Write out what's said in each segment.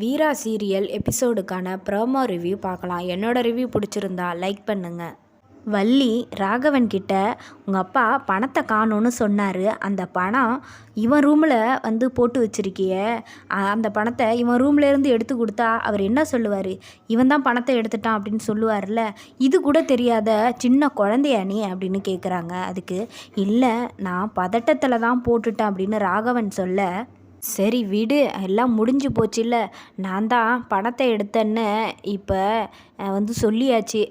வீரா serial எபிசோடுக்கான promo review பார்க்கலாம். என்னோடய ரிவ்யூ பிடிச்சிருந்தா லைக் பண்ணுங்கள் வள்ளி ராகவன் கிட்ட உங்கள் அப்பா பணத்தை காணோன்னு சொன்னார். அந்த பணம் இவன் ரூமில் வந்து போட்டு வச்சிருக்கிய. அந்த பணத்தை இவன் ரூம்லேருந்து எடுத்து கொடுத்தா அவர் என்ன சொல்லுவார்? இவன் தான் பணத்தை எடுத்துட்டான் அப்படின்னு சொல்லுவார்ல இது கூட தெரியாத சின்ன குழந்தையா நீ? அப்படின்னு கேட்குறாங்க அதுக்கு இல்லை நான் பதட்டத்தில் தான் போட்டுட்டேன் அப்படின்னு ராகவன் சொல்ல சரி விடு எல்லாம் முடிஞ்சு போச்சுல்ல. நான் தான் பணத்தை எடுத்தேன்னு இப்போ வந்து சொல்லியாச்சு.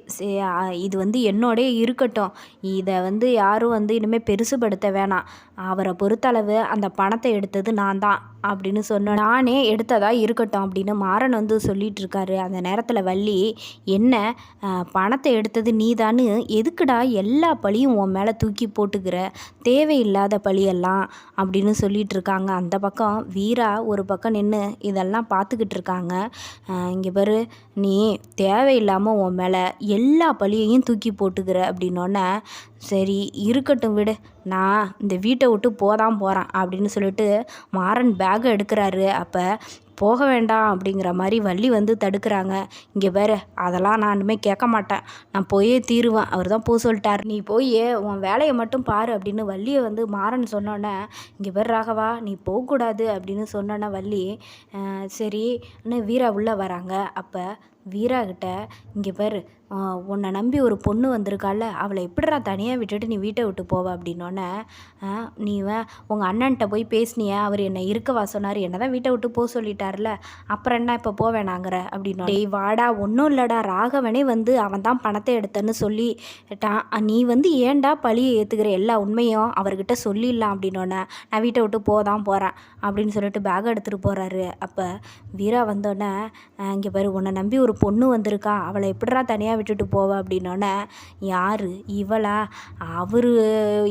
இது வந்து என்னோடே இருக்கட்டும். இதை வந்து யாரும் வந்து இனிமேல் பெருசுபடுத்த வேணாம். அவரை பொறுத்தளவு அந்த பணத்தை எடுத்தது நான் தான். அப்படின்னு சொன்ன நானே எடுத்ததா இருக்கட்டும் அப்படின்னு மாறன் வந்து சொல்லிட்டு இருக்காரு அந்த நேரத்தில் வள்ளி என்ன பணத்தை எடுத்தது நீதான்னு எதுக்குடா எல்லா பழியும் உன் மேலே தூக்கி போட்டுக்கிற? தேவையில்லாத பழியெல்லாம் அப்படின்னு சொல்லிட்டு இருக்காங்க அந்த பக்கம் வீரா ஒரு பக்கம் நின்று இதெல்லாம் பார்த்துக்கிட்டு இருக்காங்க. இங்கே பாரு நீ தேவையில்லாமல் உன் மேலே எல்லா பழியையும் தூக்கி போட்டுக்கிற அப்படின்னோடனே சரி இருக்கட்டும் விடு நான் இந்த வீட்டை விட்டு போதான் போகிறேன் அப்படின்னு சொல்லிட்டு மாறன் பேக்கை எடுக்கிறாரு. அப்போ போக வேண்டாம் அப்படிங்கிற மாதிரி வள்ளி வந்து தடுக்கிறாங்க. இங்கே வேறு அதெல்லாம் நான் இனிமேல் கேட்க மாட்டேன். நான் போயே தீருவேன். அவர் தான் போக சொல்லிட்டார். நீ போய் உன் வேலையை மட்டும் பாரு அப்படின்னு வள்ளியை வந்து மாறன் சொன்னோன்னே இங்கே பேர் ராகவா நீ போகக்கூடாது அப்படின்னு சொன்னோன்னே வள்ளி சரி இன்னும் வீரா உள்ளே வராங்க. அப்போ வீரா கிட்ட இங்கே பாரு உன்னை நம்பி ஒரு பொண்ணு வந்திருக்கால அவளை எப்படிடா தனியாக விட்டுட்டு நீ வீட்டை விட்டு போவ? அப்படின்னோடனே நீ உங்கள் அண்ணன்ட்ட போய் பேசினிய அவர் என்னை இருக்கவா சொன்னார். என்ன தான் வீட்டை விட்டு போக சொல்லிட்டார். சொல்லிட்டார்ல அப்புறம் என்ன இப்போ போவேணாங்கிற அப்படின்னா டேய் வாடா ஒன்றும் இல்லைடா. ராகவனே வந்து அவன் தான் பணத்தை எடுத்தன்னு சொல்லிட்டான். நீ வந்து ஏன்டா பழியை ஏற்றுக்கிற எல்லா உண்மையும் அவர்கிட்ட சொல்லிடலாம் அப்படின்னோடனே நான் வீட்டை விட்டு போதான் போகிறேன் அப்படின்னு சொல்லிட்டு பேக் எடுத்துகிட்டு போகிறாரு அப்போ வீரா வந்தோடனே இங்கே பாரு உன்னை நம்பி ஒரு பொண்ணு வந்திருக்கா. அவளை எப்படிடா தனியாக விட்டுட்டு போவ? அப்படின்னோடனே யார்? இவளா? அவர்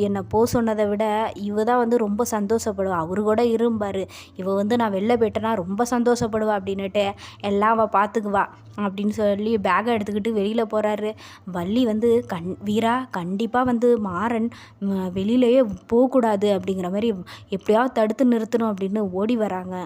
என்னை போக சொன்னதை விட இவ தான் வந்து ரொம்ப சந்தோஷப்படுவா. அவரு கூட இரும்பார் இவ வந்து நான் வெளில போயிட்டேன்னா ரொம்ப சந்தோஷப்படுவா அப்படின்னுட்டு எல்லாம் அவள் பார்த்துக்குவா அப்படின்னு சொல்லி பேக்கை எடுத்துக்கிட்டு வெளியில் போகிறாரு வள்ளி வந்து கண் வீரா கண்டிப்பாக வந்து மாறன் வெளியிலேயே போகக்கூடாது அப்படிங்கிற மாதிரி எப்படியாவது தடுத்து நிறுத்தணும் அப்படின்னு ஓடி வராங்க.